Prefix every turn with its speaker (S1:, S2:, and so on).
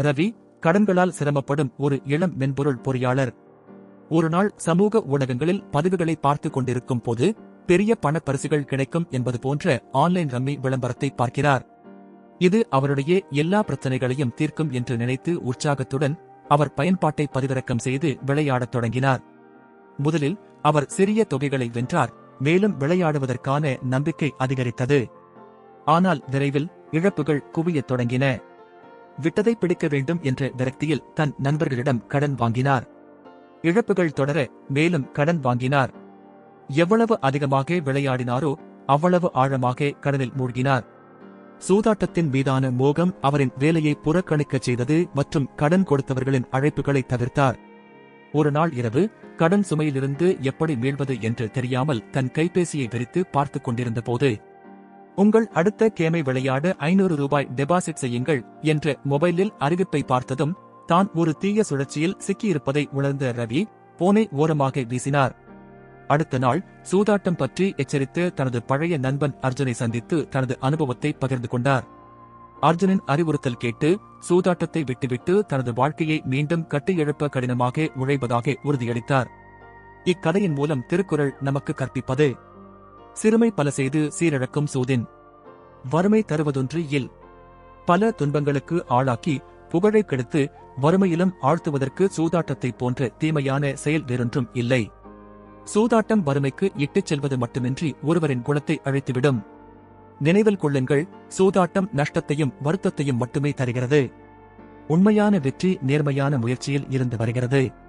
S1: ரவி கடன்களால் சிரமப்படும் ஒரு இளம் மென்பொருள் பொறியாளர். ஒருநாள் சமூக ஊடகங்களில் பதிவுகளை பார்த்துக் கொண்டிருக்கும் போது பெரிய பணப்பரிசுகள் கிடைக்கும் என்பது போன்ற ஆன்லைன் ரம்மி விளம்பரத்தை பார்க்கிறார். இது அவருடைய எல்லா பிரச்சனைகளையும் தீர்க்கும் என்று நினைத்து உற்சாகத்துடன் அவர் பயன்பாட்டை பதிவிறக்கம் செய்து விளையாடத் தொடங்கினார். முதலில் அவர் சிறிய தொகைகளை வென்றார் மேலும் விளையாடுவதற்கான நம்பிக்கை அதிகரித்தது. ஆனால் விரைவில் இழப்புகள் குவியத் தொடங்கின. விட்டதை பிடிக்க வேண்டும் என்ற விரக்தியில் தன் நண்பர்களிடம் கடன் வாங்கினார். இழப்புகள் தொடர மேலும் கடன் வாங்கினார். எவ்வளவு அதிகமாக விளையாடினாரோ அவ்வளவு ஆழமாக கடனில் மூழ்கினார். சூதாட்டத்தின் மீதான மோகம் அவரின் வேலையை புறக்கணிக்கச் செய்தது மற்றும் கடன் கொடுத்தவர்களின் அழைப்புகளை தவிர்த்தார். ஒரு நாள் இரவு கடன் சுமையிலிருந்து எப்படி மீள்வது என்று தெரியாமல் தன் கைபேசியை விரித்து பார்த்துக் கொண்டிருந்த போது உங்கள் அடுத்த கேமை விளையாட ஐநூறு ரூபாய் டெபாசிட் செய்யுங்கள் என்ற மொபைலில் அறிவிப்பை பார்த்ததும் தான் ஒரு தீய சுழற்சியில் சிக்கியிருப்பதை உணர்ந்த ரவி போனை ஓரமாக வீசினார். அடுத்த நாள் சூதாட்டம் பற்றி எச்சரித்து தனது பழைய நண்பன் அர்ஜுனை சந்தித்து தனது அனுபவத்தை பகிர்ந்து கொண்டார். அர்ஜுனின் அறிவுறுத்தல் கேட்டு சூதாட்டத்தை விட்டுவிட்டு தனது வாழ்க்கையை மீண்டும் கட்டியெழுப்ப கடினமாக உழைப்பதாக உறுதியளித்தார். இக்கதையின் மூலம் திருக்குறள் நமக்கு கற்பிப்பது. சிறுமை பல செய்து சீரழக்கும் சூதின். வறுமை தருவதொன்று இல். பல துன்பங்களுக்கு ஆளாக்கி புகழை கெடுத்து வறுமையிலும் ஆழ்த்துவதற்கு சூதாட்டத்தை போன்ற தீமையான செயல் வேறொன்றும் இல்லை. சூதாட்டம் வறுமைக்கு இட்டுச் செல்வது மட்டுமின்றி ஒருவரின் குணத்தை அழைத்துவிடும். நினைவில் கொள்ளுங்கள் சூதாட்டம் நஷ்டத்தையும் வருத்தத்தையும் மட்டுமே தருகிறது. உண்மையான வெற்றி நேர்மையான முயற்சியில் இருந்து வருகிறது.